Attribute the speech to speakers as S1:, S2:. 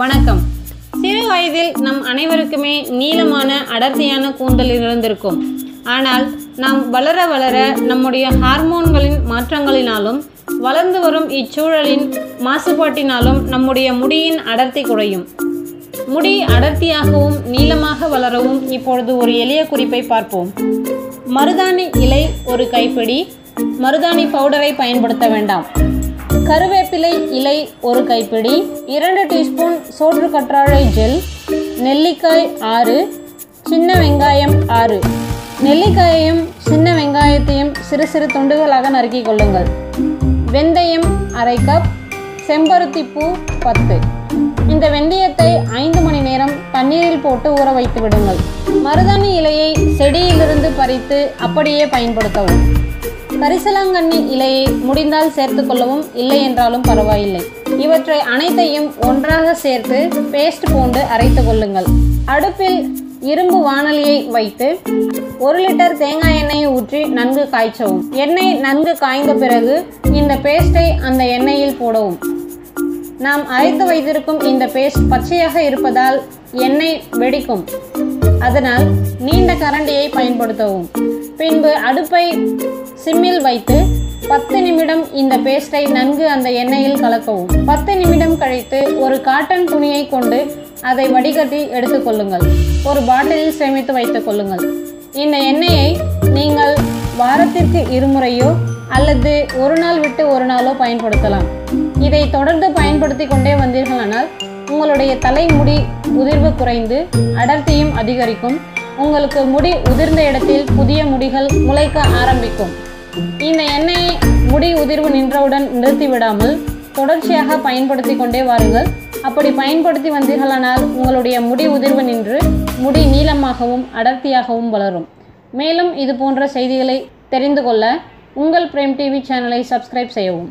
S1: வணக்கம். சிறு வயதில் நம் அனைவருக்குமே நீளமான அடர்த்தியான கூந்தல் இருந்திருக்கும். ஆனால் நாம் வளர வளர நம்முடைய ஹார்மோன்களின் மாற்றங்களினாலும் வளர்ந்து வரும் இச்சூழலின் மாசுபாட்டினாலும் நம்முடைய முடியின் அடர்த்தி குறையும். முடி அடர்த்தியாகவும் நீளமாக வளரவும் இப்பொழுது ஒரு எளிய குறிப்பை பார்ப்போம். மருதாணி இலை ஒரு கைப்பிடி மருதாணி பவுடரை பயன்படுத்த வேண்டாம். கருவேப்பிலை இலை ஒரு கைப்பிடி இரண்டு டீஸ்பூன் சோற்று கற்றாழை ஜெல் நெல்லிக்காய் ஆறு சின்ன வெங்காயம் ஆறு. நெல்லிக்காயையும் சின்ன வெங்காயத்தையும் சிறு சிறு துண்டுகளாக நறுக்கிக் கொள்ளுங்கள். வெந்தயம் அரை கப் செம்பருத்தி பூ பத்து. இந்த வெந்தயத்தை ஐந்து மணி நேரம் தண்ணீரில் போட்டு ஊற வைத்து விடுங்கள். மருதாணி இலையை செடியிலிருந்து பறித்து அப்படியே பயன்படுத்தவும். கரிசலாங்கண்ணி இலையை முடிந்தால் சேர்த்து கொள்ளவும் இல்லை என்றாலும் பரவாயில்லை. இவற்றை அனைத்தையும் ஒன்றாக சேர்த்து பேஸ்ட் பூண்டு அரைத்து கொள்ளுங்கள். அடுப்பில் இரும்பு வாணலியை வைத்து ஒரு லிட்டர் தேங்காய் எண்ணெயை ஊற்றி நன்கு காய்ச்சவும். எண்ணெய் நன்கு காய்ந்த பிறகு இந்த பேஸ்ட்டை அந்த எண்ணெயில் போடவும். நாம் அரைத்து வைத்திருக்கும் இந்த பேஸ்ட் பச்சையாக இருப்பதால் எண்ணெய் வெடிக்கும். அதனால் நீண்ட கரண்டியை பயன்படுத்தவும். பின்பு அடுப்பை சிம்மில் வைத்து பத்து நிமிடம் இந்த பேஸ்டை நன்கு அந்த எண்ணெயில் கலக்கவும். பத்து நிமிடம் கழித்து ஒரு காட்டன் துணியை கொண்டு அதை வடிகட்டி எடுத்துக்கொள்ளுங்கள் ஒரு பாட்டிலில் சேமித்து வைத்துக் கொள்ளுங்கள். இந்த எண்ணெயை நீங்கள் வாரத்திற்கு இருமுறையோ அல்லது ஒரு நாள் விட்டு ஒரு நாளோ பயன்படுத்தலாம். இதை தொடர்ந்து பயன்படுத்தி கொண்டே வந்தீர்களானால் உங்களுடைய தலைமுடி உதிர்வு குறைந்து அடர்த்தியும் அதிகரிக்கும். உங்களுக்கு முடி உதிர்ந்த இடத்தில் புதிய முடிகள் முளைக்க ஆரம்பிக்கும். இந்த எண்ணெயை முடி உதிர்வு நின்றவுடன் நிறுத்தி விடாமல் தொடர்ச்சியாக பயன்படுத்தி கொண்டே வாருங்கள். அப்படி பயன்படுத்தி வந்தீர்களானால் உங்களுடைய முடி உதிர்வு நின்று முடி நீளமாகவும் அடர்த்தியாகவும் வளரும். மேலும் இது போன்ற செய்திகளை தெரிந்து கொள்ள உங்கள் பிரேம் டிவி சேனலை சப்ஸ்கிரைப் செய்யவும்.